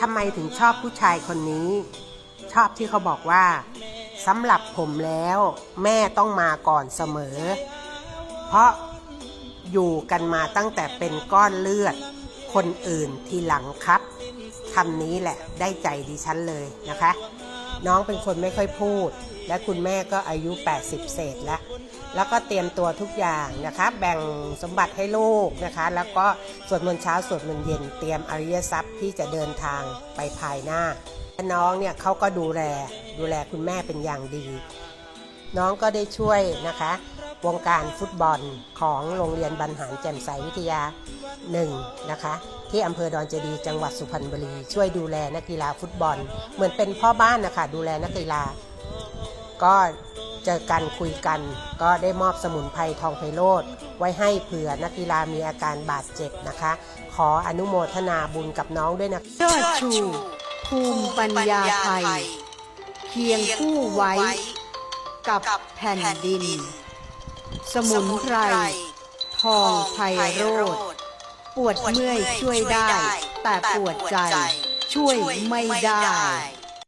ทำไมถึงชอบผู้ชายคนนี้ ชอบที่เขาบอกว่าสำหรับผมแล้ว แม่ต้องมาก่อนเสมอ เพราะอยู่กันมาตั้งแต่เป็นก้อนเลือด คนอื่นทีหลังครับคำนี้แหละได้ใจดิฉันเลยนะคะ น้องเป็นคนไม่ค่อยพูด และคุณแม่ก็อายุ 80 เศษแล้วแล้วก็เตรียมตัวทุกอย่างนะคะ แบ่งสมบัติให้ลูกนะคะ แล้วก็สวดมนต์เช้าสวดมนต์เย็นเตรียมอริยทรัพย์ที่จะเดินทางไปภายหน้าและน้องเนี่ยเขาก็ดูแลดูแลคุณแม่เป็นอย่างดี น้องก็ได้ช่วยนะคะ วงการฟุตบอลของโรงเรียนบรรหารแจ่มใสวิทยาหนึ่งนะคะ ที่อำเภอดอนเจดีจังหวัดสุพรรณบุรี ช่วยดูแลนักกีฬาฟุตบอล เหมือนเป็นพ่อบ้านนะคะดูแลนักกีฬา ก็เจอกันคุยกัน ก็ได้มอบสมุนไพรทองไพโรธไว้ให้เผื่อนักกีฬามีอาการบาดเจ็บนะคะ ขออนุโมทนาบุญกับน้องด้วยนะเชิดชูภูมิปัญญาไทยเคียงคู่ไว้กับแผ่นดิน สมุนไพร ทองไพโรธปวดเมื่อยช่วยได้ แต่ปวดใจช่วยไม่ได้